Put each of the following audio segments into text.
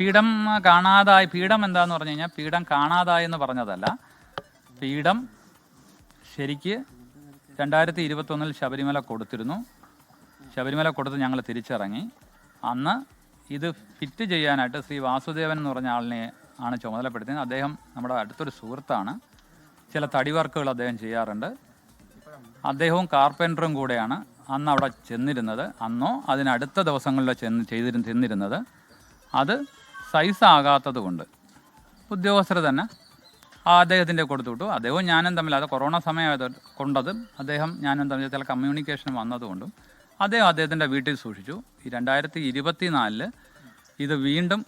പീഠം കാണാതായി പീഠം എന്താന്ന് പറഞ്ഞു കഴിഞ്ഞാൽ പീഠം കാണാതായി എന്ന് പറഞ്ഞതല്ല. പീഠം ശരിക്ക് രണ്ടായിരത്തി ഇരുപത്തൊന്നിൽ ശബരിമല കൊടുത്തിരുന്നു. ശബരിമല കൊടുത്ത് ഞങ്ങൾ തിരിച്ചിറങ്ങി. അന്ന് ഇത് ഫിറ്റ് ചെയ്യാനായിട്ട് ശ്രീ വാസുദേവൻ എന്ന് പറഞ്ഞ ആളിനെ ആണ് ചുമതലപ്പെടുത്തിയത്. അദ്ദേഹം നമ്മുടെ അടുത്തൊരു സുഹൃത്താണ്. ചില തടി വർക്കുകൾ അദ്ദേഹം ചെയ്യാറുണ്ട്. അദ്ദേഹവും കാർപ്പന്ററും കൂടെയാണ് അന്ന് അവിടെ ചെന്നിരുന്നത്. അന്നോ അതിനടുത്ത ദിവസങ്ങളിലോ ചെന്ന് ചെയ്തിരു ചെന്നിരുന്നത്. അത് സൈസ് ആകാത്തത് കൊണ്ട് ഉദ്യോഗസ്ഥർ തന്നെ ആ അദ്ദേഹത്തിന്റെ കൊടുത്തു വിട്ടു. അദ്ദേഹവും ഞാനും തമ്മിൽ അത് കൊറോണ സമയമായത് കൊണ്ടത് അദ്ദേഹം ഞാനും തമ്മിൽ ചില കമ്മ്യൂണിക്കേഷൻ വന്നതുകൊണ്ടും അദ്ദേഹം അദ്ദേഹത്തിന്റെ വീട്ടിൽ സൂക്ഷിച്ചു. ഈ രണ്ടായിരത്തി ഇരുപത്തി നാലിൽ ഇത് വീണ്ടും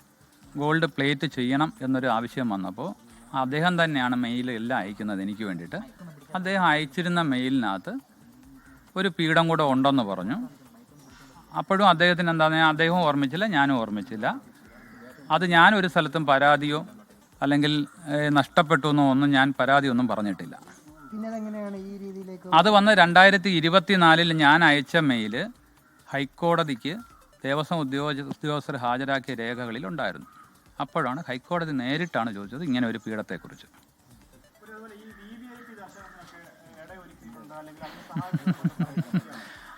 ഗോൾഡ് പ്ലേറ്റ് ചെയ്യണം എന്നൊരു ആവശ്യം വന്നപ്പോൾ അദ്ദേഹം തന്നെയാണ് മെയിൽ എല്ലാം അയക്കുന്നത് എനിക്ക് വേണ്ടിയിട്ട്. അദ്ദേഹം അയച്ചിരുന്ന മെയിലിനകത്ത് ഒരു പീഠം കൂടെ ഉണ്ടെന്ന് പറഞ്ഞു. അപ്പോഴും അദ്ദേഹത്തിന് എന്താണെന്ന് അദ്ദേഹം ഓർമ്മിച്ചില്ല ഞാനും ഓർമ്മിച്ചില്ല. അത് ഞാൻ ഒരു സ്ഥലത്തും പരാതിയോ അല്ലെങ്കിൽ നഷ്ടപ്പെട്ടു എന്നോ ഒന്നും ഞാൻ പരാതി ഒന്നും പറഞ്ഞിട്ടില്ല. അത് വന്ന് രണ്ടായിരത്തി ഇരുപത്തിനാലിൽ ഞാൻ അയച്ച മെയിൽ ഹൈക്കോടതിക്ക് ദേവസ്വം ഉദ്യോഗ ഉദ്യോഗസ്ഥർ ഹാജരാക്കിയ രേഖകളിൽ ഉണ്ടായിരുന്നു. അപ്പോഴാണ് ഹൈക്കോടതി നേരിട്ടാണ് ചോദിച്ചത് ഇങ്ങനെ ഒരു പീഠത്തെക്കുറിച്ച്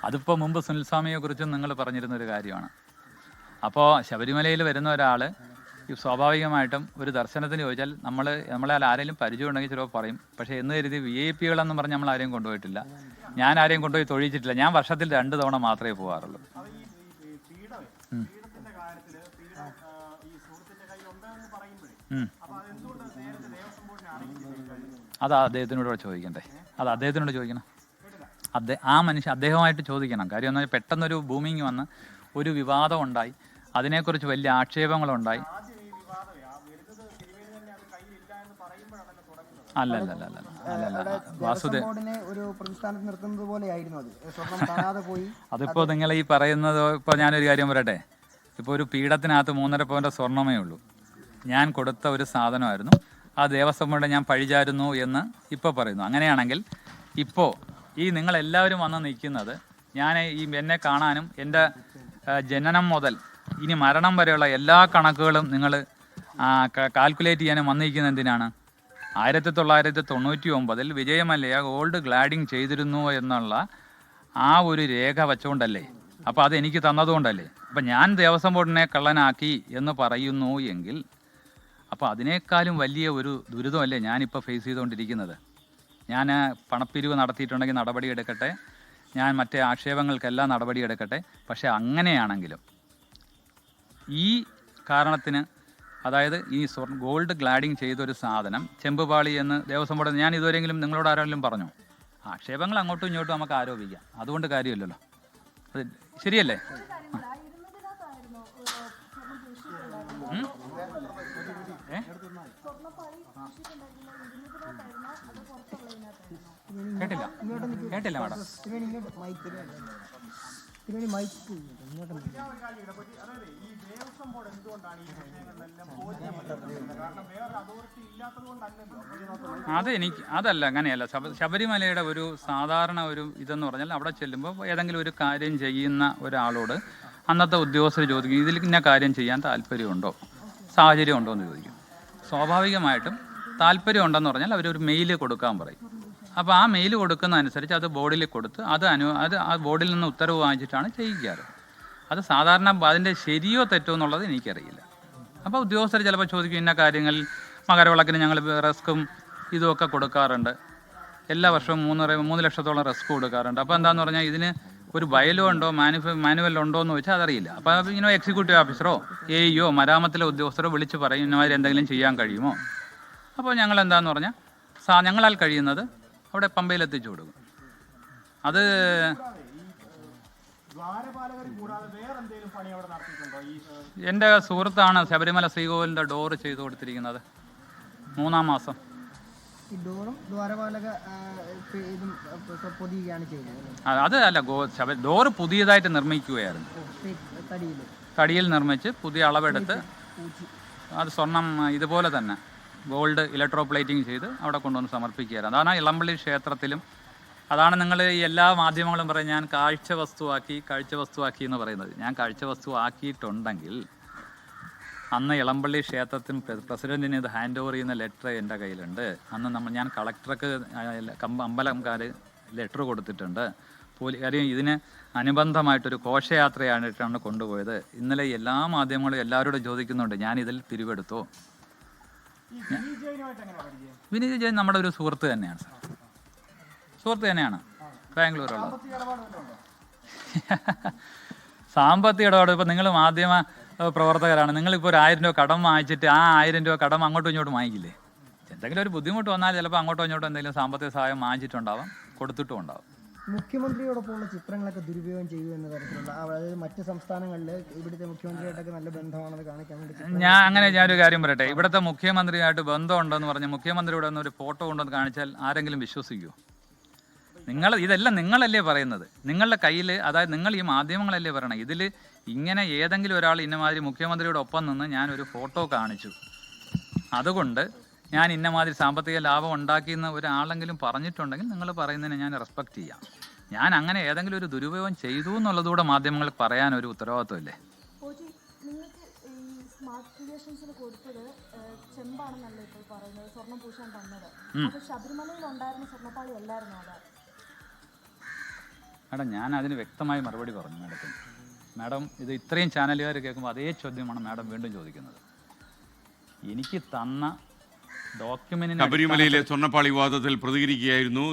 അതിപ്പോൾ മുമ്പ് സുനിൽസ്വാമിയെ കുറിച്ചും നിങ്ങൾ പറഞ്ഞിരുന്ന ഒരു കാര്യമാണ്. അപ്പോൾ ശബരിമലയിൽ വരുന്ന ഒരാൾ സ്വാഭാവികമായിട്ടും ഒരു ദർശനത്തിന് ചോദിച്ചാൽ നമ്മൾ നമ്മളെ ആരെങ്കിലും പരിചയം ഉണ്ടെങ്കിൽ ചിലപ്പോൾ പറയും. പക്ഷേ എന്ന് കരുതി വി ഐ പികളെന്ന് പറഞ്ഞ് നമ്മൾ ആരെയും കൊണ്ടുപോയിട്ടില്ല. ഞാൻ ആരെയും കൊണ്ടുപോയി തൊഴിച്ചിട്ടില്ല. ഞാൻ വർഷത്തിൽ രണ്ട് തവണ മാത്രമേ പോകാറുള്ളൂ. അതാ അദ്ദേഹത്തിനോട് ചോദിക്കണ്ടേ? അത് അദ്ദേഹത്തിനോട് ചോദിക്കണം. അദ്ദേഹം ആ മനുഷ്യൻ അദ്ദേഹമായിട്ട് ചോദിക്കണം. കാര്യം എന്ന് പെട്ടെന്നൊരു ബൂമിങ് വന്ന് ഒരു വിവാദം ഉണ്ടായി. അതിനെക്കുറിച്ച് വലിയ ആക്ഷേപങ്ങളുണ്ടായി. അല്ല അല്ല അല്ല അല്ല അല്ല അല്ല വാസുദേവ് ബോർഡിനെ ഒരു പ്രതിസ്ഥാനത്ത് നിർത്തുന്നത് പോലെയായിരുന്നു അത്. സ്വർണം കാണാതെ പോയി. അതിപ്പോ നിങ്ങൾ ഈ പറയുന്നത് ഇപ്പൊ ഞാനൊരു കാര്യം പറയട്ടെ? ഇപ്പോൾ ഒരു പീഠത്തിനകത്ത് മൂന്നര പവന്റെ സ്വർണമേ ഉള്ളൂ. ഞാൻ കൊടുത്ത ഒരു സാധനമായിരുന്നു. ആ ദേവസ്വം ബോർഡ് ഞാൻ പഴിചാരുന്നു എന്ന് ഇപ്പോൾ പറയുന്നു. അങ്ങനെയാണെങ്കിൽ ഇപ്പോ ഈ നിങ്ങൾ എല്ലാവരും വന്ന് നിൽക്കുന്നത് ഞാൻ ഈ എന്നെ കാണാനും എന്റെ ജനനം മുതൽ ഇനി മരണം വരെയുള്ള എല്ലാ കണക്കുകളും നിങ്ങൾ കാൽക്കുലേറ്റ് ചെയ്യാനും വന്നിരിക്കുന്നത് എന്തിനാണ്? ആയിരത്തി തൊള്ളായിരത്തി തൊണ്ണൂറ്റി ഒമ്പതിൽ വിജയമല്ലയ ഗോൾഡ് ഗ്ലാഡിങ് ചെയ്തിരുന്നു എന്നുള്ള ആ ഒരു രേഖ വെച്ചുകൊണ്ടല്ലേ? അപ്പോൾ അത് എനിക്ക് തന്നതുകൊണ്ടല്ലേ? അപ്പം ഞാൻ ദേവസ്വം ബോർഡിനെ കള്ളനാക്കി എന്ന് പറയുന്നു എങ്കിൽ അപ്പോൾ അതിനേക്കാളും വലിയ ഒരു ദുരിതമല്ലേ ഞാനിപ്പോൾ ഫേസ് ചെയ്തുകൊണ്ടിരിക്കുന്നത്? ഞാൻ പണപ്പിരിവ് നടത്തിയിട്ടുണ്ടെങ്കിൽ നടപടി എടുക്കട്ടെ ഞാൻ മറ്റേ ആക്ഷേപങ്ങൾക്കെല്ലാം നടപടിയെടുക്കട്ടെ. പക്ഷേ അങ്ങനെയാണെങ്കിലും ഈ കാരണത്തിന് അതായത് ഈ സ്വർണ ഗോൾഡ് ഗ്ലാഡിങ് ചെയ്തൊരു സാധനം ചെമ്പുപാളി എന്ന് ദേവസ്വം ബോർഡ് ഞാൻ ഇതുവരെങ്കിലും നിങ്ങളോട് ആരെങ്കിലും പറഞ്ഞു? ആക്ഷേപങ്ങൾ അങ്ങോട്ടും ഇങ്ങോട്ടും നമുക്ക് ആരോപിക്കാം. അതുകൊണ്ട് കാര്യമില്ലല്ലോ. അത് ശരിയല്ലേ? കേട്ടില്ല. കേട്ടില്ല മാഡം. ഇങ്ങോട്ട് മൈക്ക് തിരുവേണി മൈക്ക് ഇങ്ങോട്ട് നിൽക്ക്. അത് എനിക്ക് അതല്ല അങ്ങനെയല്ല. ശബ ശബരിമലയുടെ ഒരു സാധാരണ ഒരു ഇതെന്ന് പറഞ്ഞാൽ അവിടെ ചെല്ലുമ്പോൾ ഏതെങ്കിലും ഒരു കാര്യം ചെയ്യുന്ന ഒരാളോട് അന്നത്തെ ഉദ്യോഗസ്ഥർ ചോദിക്കും ഇതിൽ ഇന്ന കാര്യം ചെയ്യാൻ താല്പര്യമുണ്ടോ? സാഹചര്യം ഉണ്ടോ എന്ന് ചോദിക്കും. സ്വാഭാവികമായിട്ടും താല്പര്യം ഉണ്ടെന്ന് പറഞ്ഞാൽ അവരൊരു മെയിൽ കൊടുക്കാൻ പറയും. അപ്പോൾ ആ മെയിൽ കൊടുക്കുന്ന അനുസരിച്ച് അത് ബോർഡിൽ കൊടുത്ത് അത് അനു അത് ആ ബോർഡിൽ നിന്ന് ഉത്തരവ് വാങ്ങിച്ചിട്ടാണ് ചെയ്യിക്കാറ് അത് സാധാരണ അതിന്റെ ശരിയോ തെറ്റോ എന്നുള്ളത് എനിക്കറിയില്ല. അപ്പോൾ ഉദ്യോഗസ്ഥർ ചിലപ്പോൾ ചോദിക്കും ഇന്ന കാര്യങ്ങൾ മകരവിളക്കിന് ഞങ്ങൾ റിസ്ക്കും ഇതുമൊക്കെ കൊടുക്കാറുണ്ട്. എല്ലാ വർഷവും മൂന്ന് മൂന്ന് ലക്ഷത്തോളം റിസ്ക് കൊടുക്കാറുണ്ട്. അപ്പോൾ എന്താണെന്ന് പറഞ്ഞാൽ ഇതിന് ഒരു ബയലോ ഉണ്ടോ മാനുഫ മാനുവൽ ഉണ്ടോ എന്ന് വെച്ചാൽ അതറിയില്ല. അപ്പോൾ ഇങ്ങനെ എക്സിക്യൂട്ടീവ് ഓഫീസറോ എ ഇയോ മരാമത്തിലെ ഉദ്യോഗസ്ഥരോ വിളിച്ച് പറയും ഇന്നമാതിരി എന്തെങ്കിലും ചെയ്യാൻ കഴിയുമോ? അപ്പോൾ ഞങ്ങൾ എന്താണെന്ന് പറഞ്ഞാൽ സാ ഞങ്ങളാൽ കഴിയുന്നത് അവിടെ പമ്പയിൽ എത്തിച്ചു കൊടുക്കും. അത് എന്റെ സുഹൃത്താണ് ശബരിമല ശ്രീകോവിലിന്റെ ഡോറ് ചെയ്തു കൊടുത്തിരിക്കുന്നത്. മൂന്നാം മാസം. അത് അല്ല ഡോറ് പുതിയതായിട്ട് നിർമ്മിക്കുകയായിരുന്നു. തടിയിൽ. നിർമ്മിച്ച് പുതിയ അളവെടുത്ത് അത് സ്വർണം ഇതുപോലെ തന്നെ. ഗോൾഡ് ഇലക്ട്രോപ്ലേറ്റിംഗ് ചെയ്ത് അവിടെ കൊണ്ടുവന്ന് സമർപ്പിക്കുകയായിരുന്നു. അതാണ് ഇളമ്പള്ളി ക്ഷേത്രത്തിലും അതാണ് നിങ്ങൾ എല്ലാ മാധ്യമങ്ങളും പറയും ഞാൻ കാഴ്ച വസ്തുവാക്കി കാഴ്ച വസ്തുവാക്കി എന്ന് പറയുന്നത്. ഞാൻ കാഴ്ച വസ്തു ആക്കിയിട്ടുണ്ടെങ്കിൽ അന്ന് ഇളമ്പള്ളി ക്ഷേത്രത്തിന് പ്ര- പ്രസിഡന്റിന് ഇത് ഹാൻഡ് ഓവർ ചെയ്യുന്ന ലെറ്റർ എന്റെ കയ്യിലുണ്ട്. അന്ന് നമ്മൾ ഞാൻ കളക്ടർക്ക് അമ്പലംകാർ ലെറ്റർ കൊടുത്തിട്ടുണ്ട്. പോലീ കാര്യം ഇതിന് അനുബന്ധമായിട്ടൊരു ഘോഷയാത്രയായിട്ടാണ് കൊണ്ടുപോയത്. ഇന്നലെ എല്ലാ മാധ്യമങ്ങളും എല്ലാവരോടും ചോദിക്കുന്നുണ്ട്. ഞാൻ ഇതിൽ പിരിവെടുത്തോ? വിനീത് ജയൻ നമ്മുടെ ഒരു സുഹൃത്ത് തന്നെയാണ് സാർ. സുഹൃത്ത് തന്നെയാണ്. ബാംഗ്ലൂരുള്ള. സാമ്പത്തിക ഇടപാട് ഇപ്പം നിങ്ങൾ മാധ്യമ പ്രവർത്തകരാണ്. നിങ്ങളിപ്പോൾ ഒരു ആയിരം രൂപ കടം വാങ്ങിച്ചിട്ട് ആ ആയിരം രൂപ കടം അങ്ങോട്ടും ഇങ്ങോട്ടും വാങ്ങിക്കില്ലേ? എന്തെങ്കിലും ഒരു ബുദ്ധിമുട്ട് വന്നാൽ ചിലപ്പോൾ അങ്ങോട്ടോ ഇങ്ങോട്ടോ എന്തെങ്കിലും സാമ്പത്തിക സഹായം വാങ്ങിച്ചിട്ടുണ്ടാവാം കൊടുത്തിട്ടും ഉണ്ടാവും. മുഖ്യമന്ത്രിയോടൊപ്പമുള്ള ചിത്രങ്ങളൊക്കെ ദുരുപയോഗം ചെയ്തു എന്ന തരത്തിലുള്ള അതായത് മറ്റ് സംസ്ഥാനങ്ങളിൽ ഇവിടുത്തെ മുഖ്യമന്ത്രിയായിട്ടൊക്കെ നല്ല ബന്ധമാണെന്ന് കാണിക്കാൻ വേണ്ടി ഞാൻ അങ്ങനെ ഞാനൊരു കാര്യം പറയട്ടെ. ഇവിടുത്തെ മുഖ്യമന്ത്രിയായിട്ട് ബന്ധമുണ്ടെന്ന് പറഞ്ഞ് മുഖ്യമന്ത്രിയുടെ ഒരു ഫോട്ടോ ഉണ്ടെന്ന് കാണിച്ചാൽ ആരെങ്കിലും വിശ്വസിക്കുമോ നിങ്ങൾ ഇതെല്ലാം നിങ്ങളല്ലേ പറയുന്നത്? നിങ്ങളുടെ കയ്യിൽ അതായത് നിങ്ങൾ ഈ മാധ്യമങ്ങളല്ലേ പറയണം? ഇതിൽ ഇങ്ങനെ ഏതെങ്കിലും ഒരാൾ ഇന്നമാതിരി മുഖ്യമന്ത്രിയുടെ ഒപ്പം നിന്ന് ഞാനൊരു ഫോട്ടോ കാണിച്ചു. അതുകൊണ്ട് ഞാൻ ഇന്നമാതിരി സാമ്പത്തിക ലാഭം ഉണ്ടാക്കിയെന്ന് ഒരാളെങ്കിലും പറഞ്ഞിട്ടുണ്ടെങ്കിൽ നിങ്ങൾ പറയുന്നതിനെ ഞാൻ റെസ്പെക്ട് ചെയ്യാം. ഞാൻ അങ്ങനെ ഏതെങ്കിലും ഒരു ദുരുപയോഗം ചെയ്തു എന്നുള്ളതുകൂടെ മാധ്യമങ്ങൾ പറയാൻ ഒരു ഉത്തരവാദിത്വമില്ലേ? സ്മാർട്ട് ക്രിയേഷൻസിന് കൊടുത്തത് ഏഹ്, ചെമ്പാണെന്നല്ല ഇപ്പോൾ പറയുന്നത് സ്വർണം പൂശാൻ തന്നത്. അപ്പൊ ശബരിമലയിൽ ഉണ്ടായിരുന്ന സ്വർണപ്പാളി അല്ലായിരുന്നു അത്? മാഡം ഞാൻ അതിന് വ്യക്തമായി മറുപടി പറഞ്ഞു മാഡത്തിന്. മാഡം ഇത് ഇത്രയും ചാനലുകാർ കേൾക്കുമ്പോൾ അതേ ചോദ്യമാണ് മാഡം വീണ്ടും ചോദിക്കുന്നത്. എനിക്ക് തന്ന ശബരിമലയിലെ സ്വർണപ്പാളി വിവാദത്തിൽ പ്രതികരിക്കുകയായിരുന്നു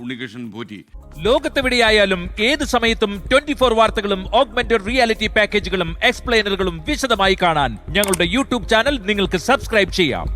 ഉണ്ണികൃഷ്ണൻ പോറ്റി ലോകത്തെവിടെയായാലും ഏത് സമയത്തും ട്വന്റി ഫോർ വാർത്തകളും ഓഗ്മെന്റഡ് റിയാലിറ്റി പാക്കേജുകളും എക്സ്പ്ലെയിനറുകളും വിശദമായി കാണാൻ ഞങ്ങളുടെ യൂട്യൂബ് ചാനൽ നിങ്ങൾക്ക് സബ്സ്ക്രൈബ് ചെയ്യാം.